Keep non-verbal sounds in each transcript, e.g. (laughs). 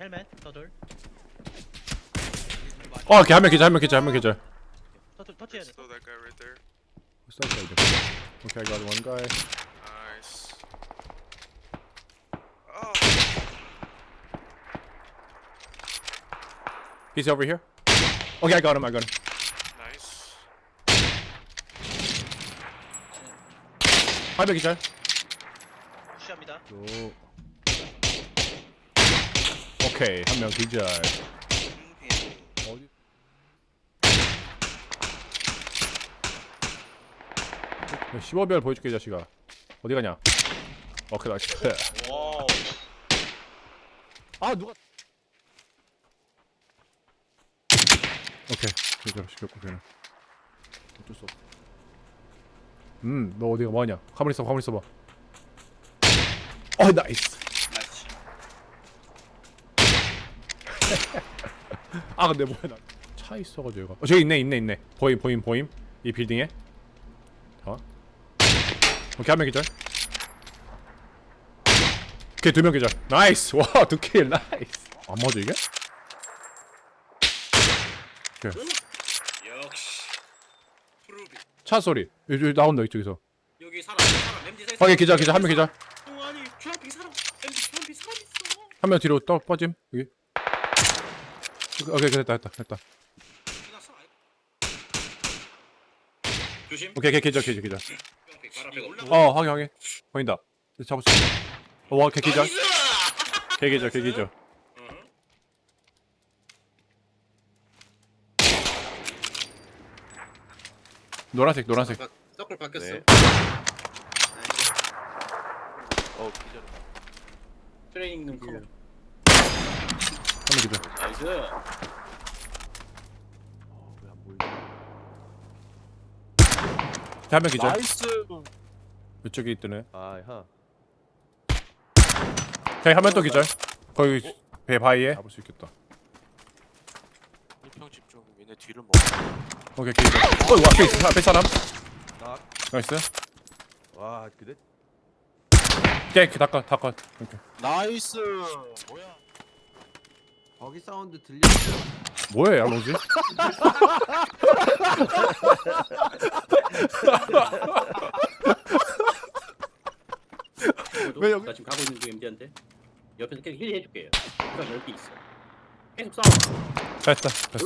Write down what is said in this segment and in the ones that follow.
헬멧 서둘 어, 걔 한명 기절, 한명 기절, 한명 기절. 서둘 터치해야 돼 Still that guy right there. Side side. Okay, I got one guy. Nice. Oh, He's over here. Okay, I got him. I got him. nice. 한명 기절. 푸시합니다 오. 오케이, 한 명 기절. 어디? 야, 15별 보여줄게 이 자식아. 어디 가냐? 오케이 나이스. 와우 아 누가? 오케이 기절 시켰고 걔는 어쩔 수 없어. 음, 너 어디가 뭐하냐? 가만히 있어, 가만히 있어봐. 어, 나이스. 나이스 아 근데 뭐야 나 차 있어가지고 얘가. 어 저기 있네 있네 있네. 보임 보임 보임. 이 빌딩에. 자 오케이 한명 기절. 오케이 두 명 기절. 나이스. 와두킬. 나이스. 안 맞아 이게? 오케이. 역시. 차 소리. 여기, 여기 나온다 이쪽에서. 여기 사람 사람 MD 사 확인 기절 기절. 한 명 기절. 어, 아니 주황빛 사람 MD 주황빛 사람 있어. 한 명 뒤로 떠 빠짐 여기 오케이 됐다 됐다 됐다. 조심. 오케이 오케이 기절 기절 기절. 주황빛 바로 앞에 올라 어 확인 확인. 보인다. 잡을 수 있어. 어와 오케이 기절. 개 기절 개 기절. 노란색 노란색. 서클 바뀌었어. 네. 어 기절. 트레이닝 룸 커버 한명 기절 나이스. 왜안 보이지? 한명 기절. 나이스. 이쪽에 있더네. 아 하. 저기 한명 또 기절. 거기 배 바위에. 잡을 수 있겠다. 일평 집중. 얘네 뒤를 먹. 오케이 기절. 어이 와 앞에 있어. 앞에 사람. 나. 나이스. 와 그래? 오케이 닦아 닦아 오케이. 나이스. 뭐야 거기 사운드 들렸어. 뭐해 알로지 왜 여기- 나 지금 가고 있는 중 MD한테 옆에서 계속 힐 해줄게요 그럼 10개 있어 계속 싸워 됐다 됐어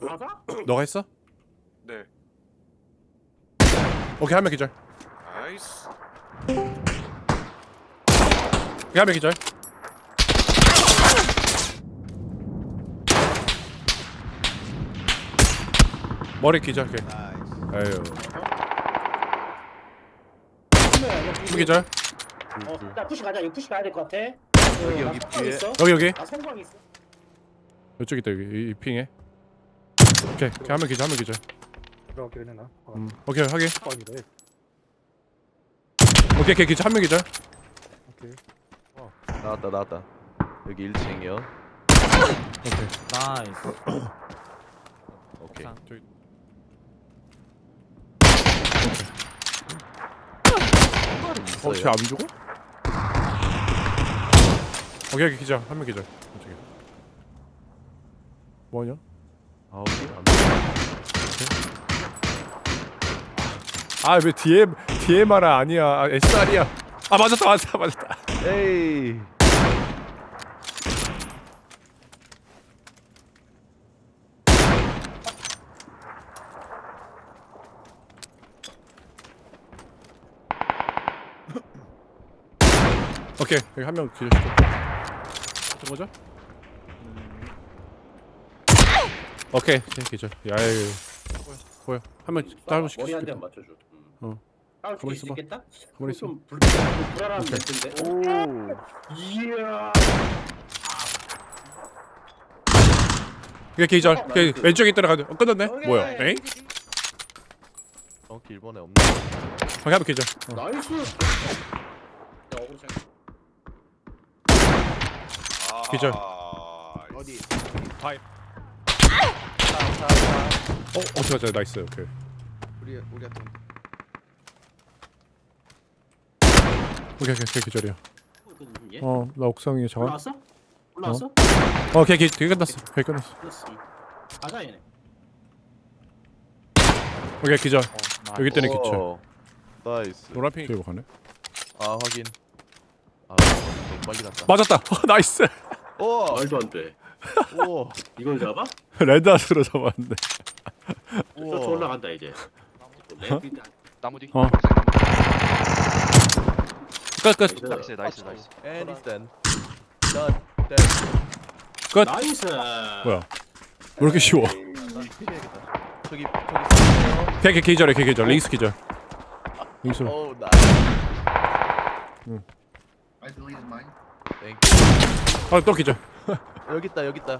맞아? 너가 했어? 네. 오케이 한 명 기절 나이스. 오케이 한 명 기절 머리 기절 오케이 나이스. 에휴 한명 기절 어, 나 푸시 가자. 이거 푸시 가야 될 것 같아. 여기, 어, 여기 나 성광 뒤에. 있어. 여기 여기 나 성광 있어. 이쪽 있다 여기 이, 이 핑에 오케이 오케이 한명 기절 한명 기절 들어가기로 해나? 아, 음 오케이 확인. 오케이 오케이 기절 한명 기절 오케이. 나왔다 나왔다. 여기 1층이요. 오케이 나이스 오케이. 상. 저기 어, 쟤 안 죽어? 오케이, 오케이, 기절. 한명 기절. 저기. 뭐냐? 아우 안 돼. 아, 왜 뒤에 말아 아니야. 아, SR이야. 아, 맞았다, 맞았다, 맞았다. 에이. 오케이, 여기 한 명 기절 시켜. 어떤 거죠? 오케이, 쟤 기절. 야이. 보여. 한 명, 다른 명 머리 한대 시켰다. 맞춰줘. 음. 어. 싸울 수 가만히 있어봐. 있겠다? 가만히 있어. 좀 불, 좀 불안한 오케이. 멘트인데. 오. 이야. 오케이, 기절. 어, 오케이, 나이스. 왼쪽에 있더라. 어, 끝났네? 뭐야? 에잉? 정확히 일본에 없네. 한명 기절. 어. 나이스. 야, 어그로 잘. 아, 기절. 어디? 어, 어떻게 하자. 나이스. 오케이. 우리 우리 한테. 오케이, 오케이, 오케이, 기절이야. 얘? 어, 나 옥상에 정한. 올라왔어? 올라왔어? 어걔 걔, 걔 끝났어 걔 끝났어 플러스. 가자 얘네. 오케이 기절 여기 때는 기절 오, 나이스. 노란핑 들고 가네 아 확인. 아 너무 빨리 갔다. 맞았다 어, (laughs) 나이스 오, 말도 안 돼. 오, 이걸 잡아? 레드아스로 잡았는데 저, 저 올라간다 이제. 랩이다. 나무 뒤. 어. 끝끝 나이스 나이스 나이스. And it's done. Done. Done. 끝 나이스. 뭐야 왜 이렇게 쉬워 피해야겠다. 저기 저기. 걔걔 기절해 걔 기절 링스 기절 링스 오, 나이스. I deleted mine. 땡큐. 아또 기절 여기 있다 여기 있다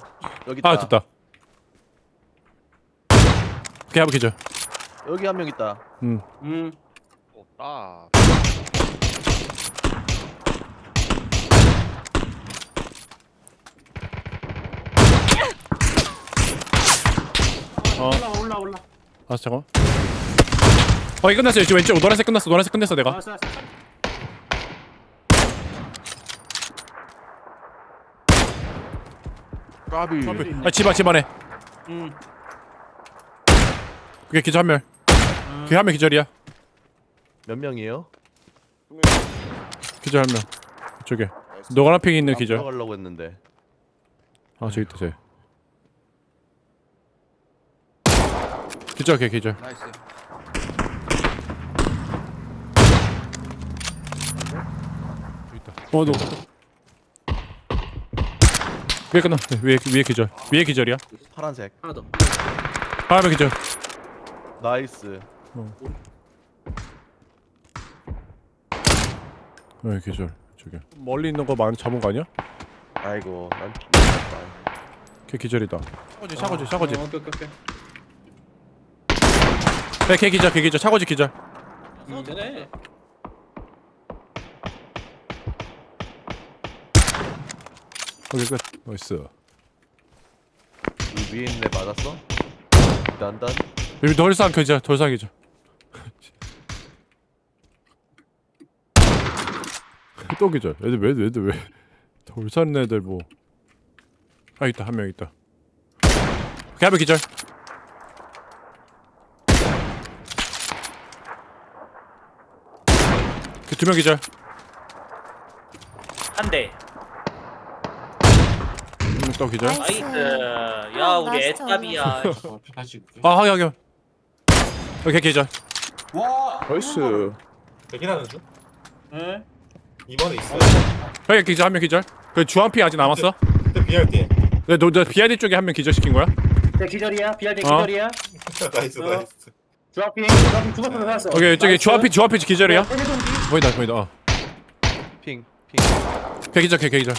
여기 있다. 아 됐다 걔 한번 기절 여기 한 명 있다. 음 음. 아. 어. 올라 올라 올라. 아 잠깐만 어 이거 끝났어요 지금 왼쪽 노란색 끝났어 노란색 끝냈어 내가 알았어 알았어. 까비. 아 집안 집안에. 음. 그게 기절 한명. 그게 한명 기절이야. 몇 명이에요? 기절 한명. 저게 노란 핑 있는 기절. 들어가려고 했는데. 아 저기 있다 저기. 기절 걔 기절. 나이스. 어너 위에 끝나 네, 위에 위에 기절 위에 기절이야 파란색. 하나 더. 하면 기절 나이스. 네 기절 저기 멀리 있는 거 많이 잡은 거 아니야? 아이고. 난. 걔 기절이다 차고지 차고지 차고지 어, 오케이 오케이 오케이. 네걔 기절 걔 기절 차고지 기절 어 되네. 거기 끝. 나이스. 이 위에 있는 애 맞았어? 단단. 여기 덜상 기절 덜상 기절 또 기절 애들 왜 애들 왜? 덜산 애들 뭐아 있다. 한 명 있다. 걔한명 기절. 그 두 명 기절. 한 대. 음, 또 기절 나이스. 야, 우리 나이스. 애답이야. 어, 다시. 아 확인 확인 오케이 기절 벌스. 백인 하는 중? 예? 이번에 있어. 여기 기절 한 명 기절 그 주한피 아직 남았어 그때 비할게. 네, 너, 너 BID 쪽에 한 명 기절시킨 거야? 내 기절이야. BRD 어? 기절이야. (laughs) 나이스 어. 나이스. 주합핑 주합핑 죽었으면 살았어. 오케이 저기 주한피 주한피 기절이야? 해동기. 보인다 보인다 어. 핑. 핑. 걔 기절 걔 기절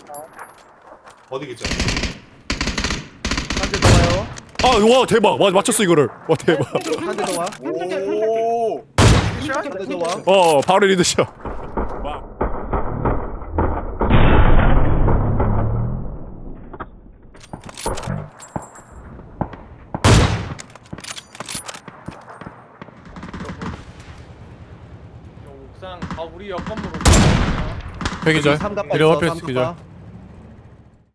어디 계죠? 한대 더 와요. 아와 대박 와 맞췄어 이거를 와 대박 한 대 더 와. 오. 한 대 더 와. 어 바로 리드샷 와. 옥상 아 우리 옆 건물 걔 기절 삼갑바 이리 있어, 삼갑바. 기절